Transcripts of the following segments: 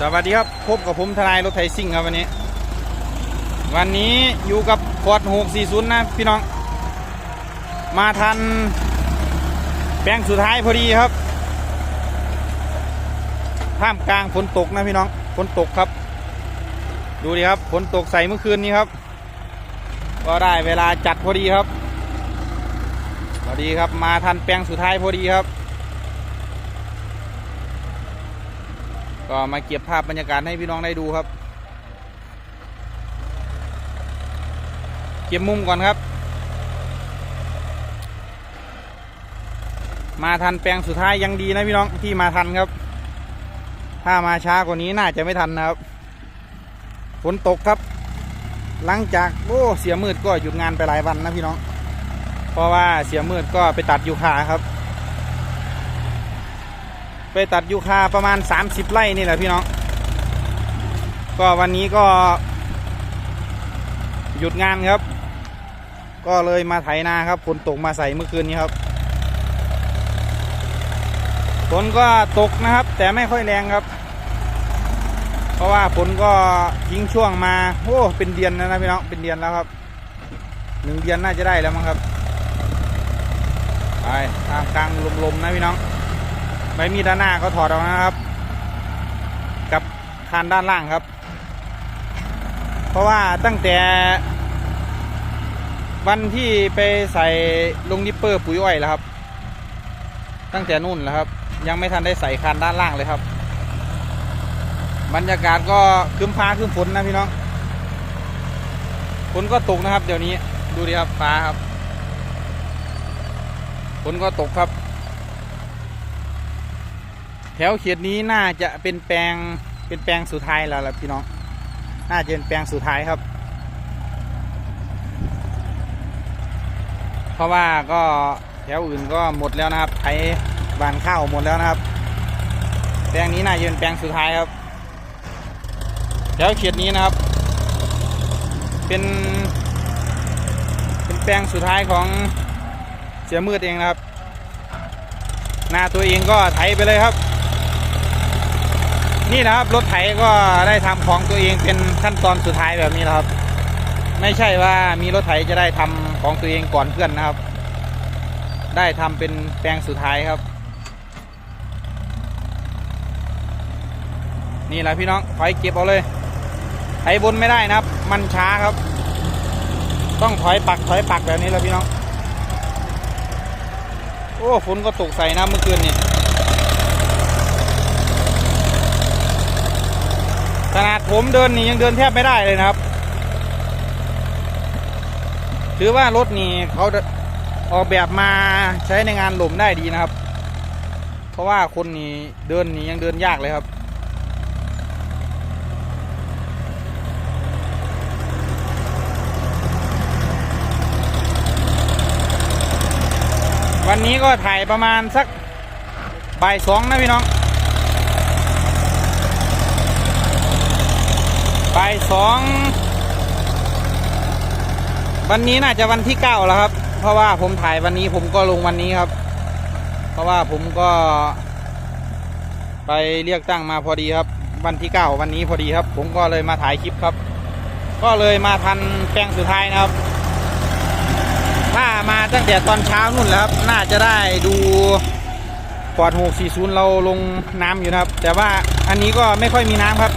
สวัสดีครับพบกับผมทนายรถไถซิ่งครับวันนี้ วันนี้อยู่กับฟอร์ด640นะพี่น้อง มาทันแปลงสุดท้ายพอดีครับท่ามกลางฝนตกนะพี่น้องฝนตกครับ ดูดิครับฝนตกใส่เมื่อคืนนี้ครับ ก็ได้เวลาจัดพอดีครับพอดีครับมาทันแปลงสุดท้ายพอดีครับ ก็มาเก็บภาพบรรยากาศให้พี่น้องได้ดูครับ เก็บมุมก่อนครับ มาทันแปลงสุดท้ายยังดีนะพี่น้องที่มาทันครับ ถ้ามาช้ากว่านี้น่าจะไม่ทันนะครับฝนตกครับ หลังจากโอ้เสียมืดก็หยุดงานไปหลายวันนะพี่น้อง เพราะว่าเสียมืดก็ไปตัดยูคาครับ ไปตัดยูคาประมาณ 30 ไร่นี่แหละพี่น้อง ก็วันนี้ก็ หยุดงานครับ ก็เลยมาไถนาครับฝนตกมาใส่เมื่อคืนนี้ครับฝนก็ตกนะครับ แต่ไม่ค่อยแรงครับ เพราะว่าฝนก็ทิ้งช่วงมาโอ้เป็นเดือนแล้วนะพี่น้องเป็นเดือนแล้วครับหนึ่งเดือนน่าจะได้แล้วมั้งครับไปตามกลางลมๆนะพี่น้อง ใบมีดด้านหน้าก็ถอดออกนะครับ กับคานด้านล่างครับ เพราะว่าตั้งแต่วันที่ไปใส่ลงนิปเปอร์ปุ๋ยอ้อยแล้วครับ ตั้งแต่นู่นแล้วครับ ยังไม่ทันได้ใส่คานด้านล่างเลยครับ บรรยากาศก็ครึ้มฟ้าครึ้มฝนนะพี่น้องฝนก็ตกนะครับ เดี๋ยวนี้ดูดิครับฟ้าครับฝนก็ตกครับ แถวเขียดนี้น่าจะเป็นแปลงเป็นแปลงสุดท้ายแล้วล่ะพี่น้อง น่าจะเป็นแปลงสุดท้ายครับ เพราะว่าก็แถวอื่นก็หมดแล้วนะครับไถบานข้าวหมดแล้วนะครับ แปลงนี้น่าจะเป็นแปลงสุดท้ายครับ แถวเขียดนี้นะครับ เป็น เป็นแปลงสุดท้ายของเสียมืดเองนะครับ นาตัวเองก็ไถไปเลยครับ นี่นะครับรถไถก็ได้ทำของตัวเองเป็นขั้นตอนสุดท้ายแบบนี้นะครับ ไม่ใช่ว่ามีรถไถจะได้ทำของตัวเองก่อนเพื่อนนะครับ ได้ทำเป็นแปลงสุดท้ายครับ นี่แหละพี่น้องถอยเก็บเอาเลยไถบนไม่ได้นะครับ มันช้าครับ ต้องถอยปักถอยปักแบบนี้แล้วพี่น้อง โอ้ฝนก็ตกใส่นะเมื่อคืนนี่ขนาด ผมเดินนี่ยังเดินแทบไม่ได้เลยนะครับ ถือว่ารถนี่เขาออกแบบมาใช้ในงานหล่มได้ดีนะครับ เพราะว่าคนนี่เดินนี่ยังเดินยากเลยครับวันนี้ก็ถ่ายประมาณสักบ่ายสองนะพี่น้อง บ่ายสองวันนี้น่าจะวันที่เก้าแล้วครับ เพราะว่าผมถ่ายวันนี้ผมก็ลงวันนี้ครับ เพราะว่าผมก็ ไปเรียกตั้งมาพอดีครับ วันที่เก้าวันนี้พอดีครับ ผมก็เลยมาถ่ายคลิปครับ ก็เลยมาทันแปลงสุดท้ายนะครับ ถ้ามาตั้งแต่ตอนเช้านู่นแล้วครับ น่าจะได้ดูปอด640เราลงน้ำอยู่นะครับ แต่ว่าอันนี้ก็ไม่ค่อยมีน้ำครับ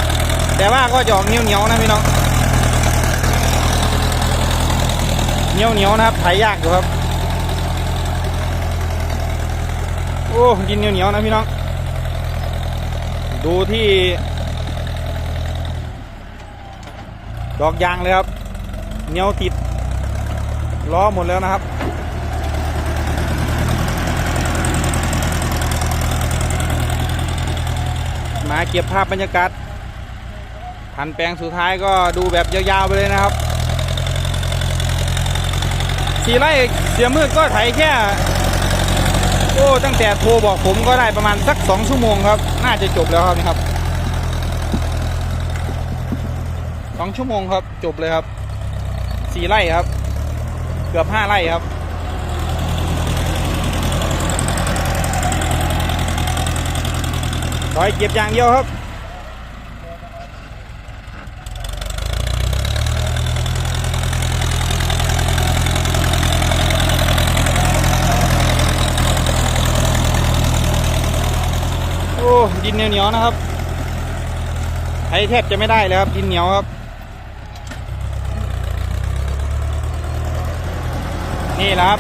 แต่ว่าก็จะออกเหนียวๆนะพี่น้องเหนียวเหนียวๆนะครับไถยากอยู่ครับ โอ้ดินเหนียวเหนียวๆนะพี่น้อง ดูที่ ดอกยางเลยครับเหนียวติดล้อหมดแล้วนะครับมาเก็บภาพบรรยากาศ ทันแปลงสุดท้ายก็ดูแบบยาวๆไปเลยนะครับสี่ไร่เสียมืดก็ไถแค่โอ้ตั้งแต่โทรบอกผมก็ได้ประมาณสักสองชั่วโมงครับ น่าจะจบแล้วครับนี่ครับสองชั่วโมงครับจบเลยครับสี่ไร่ครับ เกือบห้าไร่ครับถอยเก็บอย่างเดียวครับ ดินเหนียวๆนะครับไถแทบจะไม่ได้เลยครับดินเหนียวครับ นี่แหละครับ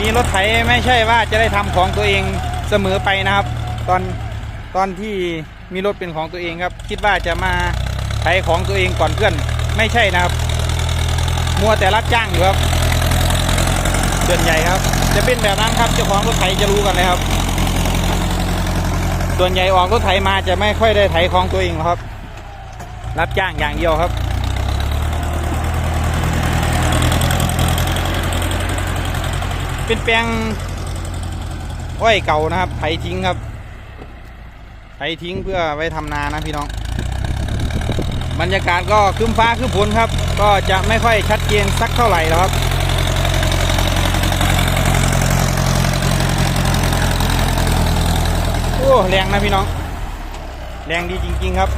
มีรถไถไม่ใช่ว่าจะได้ทำของตัวเองเสมอไปนะครับ ตอนตอนที่มีรถเป็นของตัวเองครับ คิดว่าจะมาไถของตัวเองก่อนเพื่อนไม่ใช่นะครับ มัวแต่รับจ้างอยู่ครับส่วนใหญ่ครับ จะเป็นแบบนั้นครับเจ้าของรถไถจะรู้กันเลยครับ ส่วนใหญ่ออกรถไถมาจะไม่ค่อยได้ไถของตัวเองครับ รับจ้างอย่างเดียวครับ เป็นแปลงอ้อยเก่านะครับ ไถทิ้งครับ ไถทิ้งเพื่อไว้ทำนานะพี่น้อง บรรยากาศก็คึ้มฟ้าคึ้มฝนครับ ก็จะไม่ค่อยชัดเจนสักเท่าไหร่แล้วครับ อ้แรงนะพี่น้อง แรงดีจริง ๆ ครับ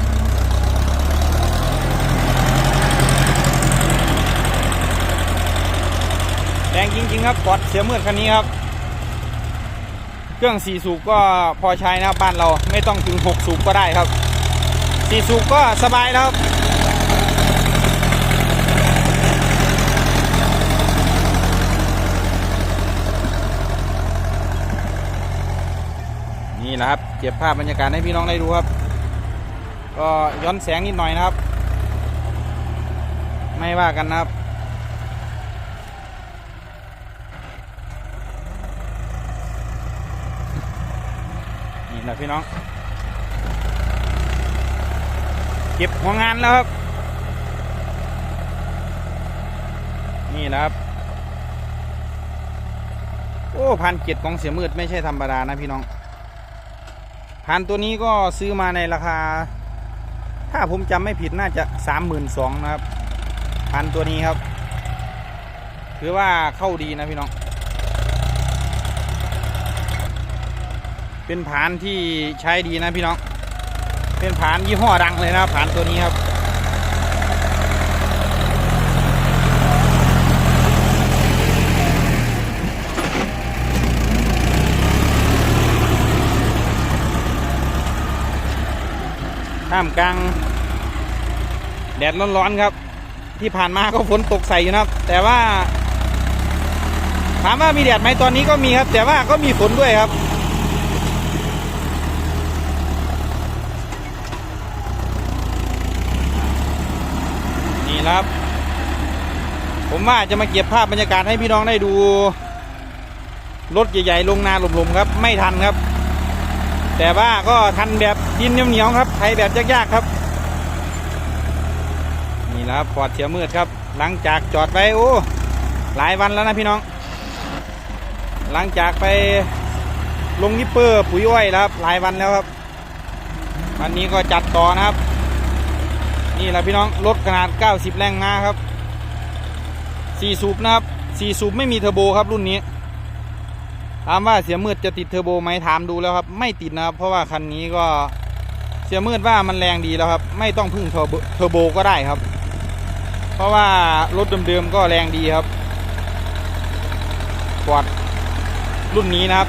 แรงจริง ๆ ครับปอดเสียมืดคันนี้ครับ เครื่องสี่สูบก็พอใช้นะครับบ้านเราไม่ต้องถึงหกสูบก็ได้ครับสี่สูบก็สบายแล้วครับ นี่แหละครับ เก็บภาพบรรยากาศให้พี่น้องได้ดูครับ ก็ย้อนแสงนิดหน่อยนะครับ ไม่ว่ากันนะครับนี่นะพี่น้อง เก็บหัวงานแล้วครับ นี่นะครับโอ้พันเจ็ดของเสียมืดไม่ใช่ธรรมดานะพี่น้อง คันตัวนี้ก็ซื้อมาในราคา ถ้าผมจำไม่ผิดน่าจะสามหมื่นสองนะครับคันตัวนี้ครับ ถือว่าเข้าดีนะพี่น้อง เป็นผานที่ใช้ดีนะพี่น้อง เป็นผานยี่ห้อดังเลยนะผานตัวนี้ครับ ท่ามกลาง แดดร้อนๆครับ ที่ผ่านมาก็ฝนตกใส่อยู่นะครับ แต่ว่า ถามว่ามีแดดไหมตอนนี้ก็มีครับ แต่ว่าก็มีฝนด้วยครับนี่ครับ ผมว่าจะมาเก็บภาพบรรยากาศให้พี่น้องได้ดู รถใหญ่ๆลงนาหลุมๆครับ ไม่ทันครับ แต่ว่าก็ทันแบบดินเหนียวๆครับไถแบบยากๆครับ นี่และครับปอดเสียมืดครับ หลังจากจอดไว้โอ้หลายวันแล้วนะพี่น้อง หลังจากไปลงนิปเปอร์ปุ๋ยอ้อยแล้วครับหลายวันแล้วครับ วันนี้ก็จัดต่อนะครับ นี่แหละพี่น้องรถขนาด 90 แรงม้าครับ4สูบนะครับ4สูบไม่มีเทอร์โบครับรุ่นนี้ ถามว่าเสียมืดจะติดเทอร์โบไหมถามดูแล้วครับ ไม่ติดนะครับ เพราะว่าคันนี้ก็เสียมืดว่ามันแรงดีแล้วครับ ไม่ต้องพึ่งเทอร์โบเทอร์โบก็ได้ครับ เพราะว่ารถเดิมๆก็แรงดีครับกวดรุ่นนี้นะครับ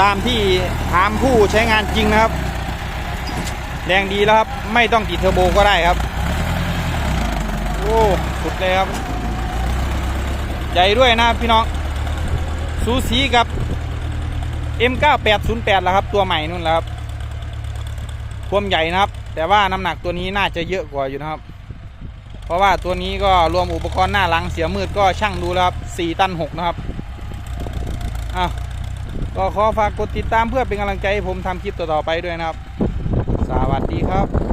ตามที่ถามผู้ใช้งานจริงนะครับ แรงดีแล้วครับ ไม่ต้องติดเทอร์โบก็ได้ครับโอ้สุดเลยครับ ใหญ่ด้วยนะพี่น้อง สูสีกับ M9808 แล้วครับ ตัวใหม่นู่นแล้วครับความใหญ่นะครับ แต่ว่าน้ำหนักตัวนี้น่าจะเยอะกว่าอยู่นะครับ เพราะว่าตัวนี้ก็รวมอุปกรณ์หน้าหลังเสียมืดก็ช่างดูแล้วครับ4ตัน6นะครับอ้าวก็ขอฝากกดติดตามเพื่อเป็นกำลังใจให้ผมทำคลิปต่อๆไปด้วยนะครับ สวัสดีครับ